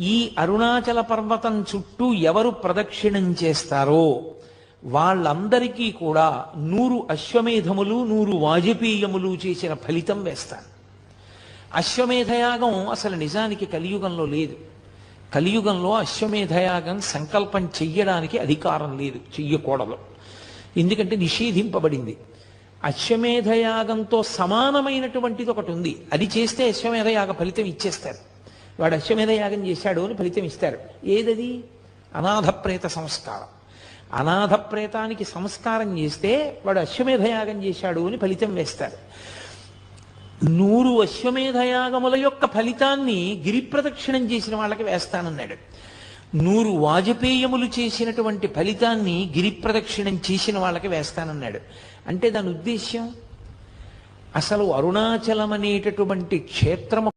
ఈ అరుణాచల పర్వతం చుట్టూ ఎవరు ప్రదక్షిణం చేస్తారో వాళ్ళందరికీ కూడా నూరు అశ్వమేధములు నూరు వాజపేయములు చేసిన ఫలితం వేస్తాను. అశ్వమేధయాగం అసలు నిజానికి కలియుగంలో లేదు. కలియుగంలో అశ్వమేధయాగం సంకల్పం చెయ్యడానికి అధికారం లేదు చెయ్యకూడదు. ఎందుకంటే నిషేధింపబడింది. అశ్వమేధయాగంతో సమానమైనటువంటిది ఒకటి ఉంది. అది చేస్తే అశ్వమేధయాగ ఫలితం ఇచ్చేస్తారు. వాడు అశ్వమేధయాగం చేశాడు అని ఫలితం ఇస్తారు. ఏదది? అనాథప్రేత సంస్కారం. అనాథప్రేతానికి సంస్కారం చేస్తే వాడు అశ్వమేధయాగం చేశాడు అని ఫలితం వేస్తారు. నూరు అశ్వమేధయాగముల యొక్క ఫలితాన్ని గిరిప్రదక్షిణం చేసిన వాళ్ళకి వేస్తానన్నాడు. నూరు వాజపేయములు చేసినటువంటి ఫలితాన్ని గిరిప్రదక్షిణం చేసిన వాళ్ళకి వేస్తానన్నాడు. అంటే దాని ఉద్దేశ్యం? అసలు అరుణాచలం అనేటటువంటి క్షేత్రము